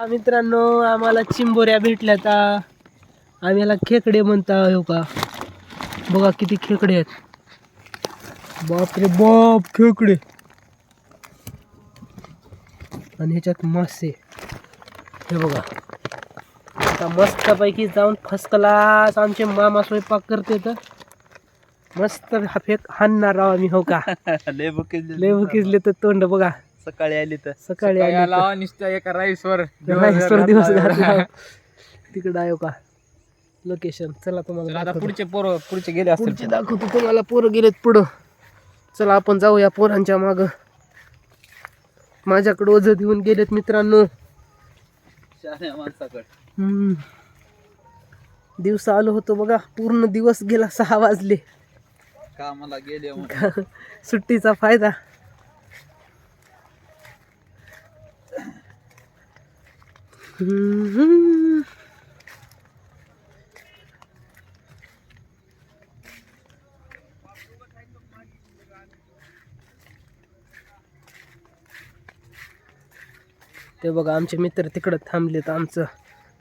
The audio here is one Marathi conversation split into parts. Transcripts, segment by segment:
मित्रांनो आम्हाला चिंबोऱ्या भेटल्या का आम्ही याला खेकडे म्हणता हो का? बघा किती खेकडे आहेत. बापरे बाप खेकडे. आणि ह्याच्यात मासे. हे बघा. आता मस्तपैकी जाऊन फसकलाच आमचे मामा स्वयंपाक करते तर. मस्त हा फेक हाणणार राव आम्ही हो का? लय भुकीजले तर तोंड बघा. सकाळी आली तर. सकाळी आले तर. नुसत्या एका राईसवर. राईसवर दिवस घातला तिकडं आहे का? लोकेशन चला तुम्हाला आता दाखवतो. पुढचे पोर पुढचे गेले असतील पुढचे दाखवतो तुम्हाला पोरं गेलेत पुढं. चला आपण जाऊया पोरांच्या माग. माझ्याकडे ओझ देऊन गेलेत मित्रांनो. माणसाकडे. हम्म. दिवसा आलो होतो बघा पूर्ण दिवस गेला सहा वाजले. कामाला गेले सुट्टीचा फायदा. ते बघा आमचे मित्र तिकडं थांबलेत आमचं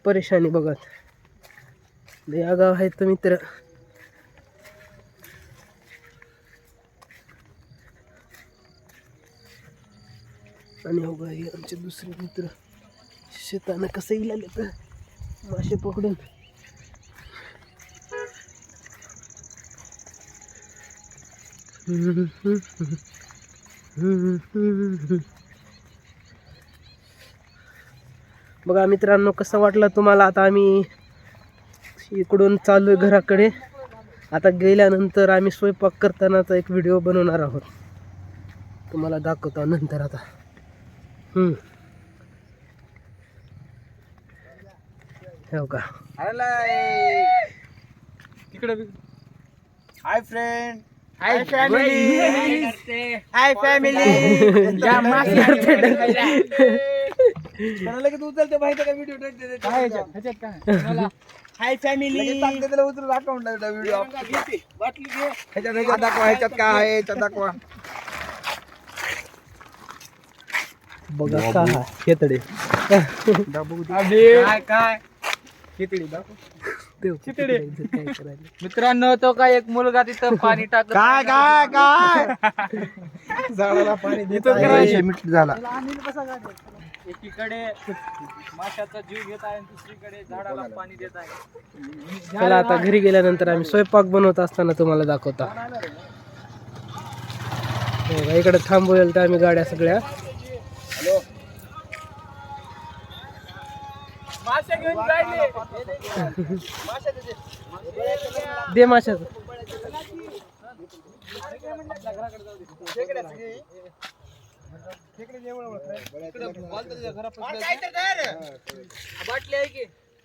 परेशानी बघत. या गाव आहेत तर मित्र. आणि हो हे आमचे दुसरे मित्र. शेतानं कसं येईल आलं तर मासे पकडून. बघा मित्रांनो कसं वाटलं तुम्हाला? आता आम्ही इकडून चालू आहे घराकडे. आता गेल्यानंतर आम्ही स्वयंपाक करतानाचा एक व्हिडिओ बनवणार आहोत. तुम्हाला दाखवतो नंतर आता. हो का? तिकडे hi friend hi family hi family लगेच उचलते माहिती का व्हिडिओ हाय फॅमिली त्याला उचलून अकाउंटला व्हिडिओ ह्याच्यात दाखवा ह्याच्यात काय आहे ह्याच्यात दाखवा. बघा का खेतडे काय काय? खिचडी मित्रांनो तो काय एक मुलगा तिथं पाणी टाकत काय काय काय? झाडाला पाणी देत मीठ झाला? एकीकडे माशाचा जीव घेत आहे आणि दुसरीकडे झाडाला पाणी देत आहे. चला आता घरी गेल्यानंतर आम्ही स्वयंपाक बनवत असताना तुम्हाला दाखवता. हो का, इकडे थांबवेल तर आम्ही गाड्या सगळ्या. मासे घेऊन जायले दे माशाच बाटली आहे की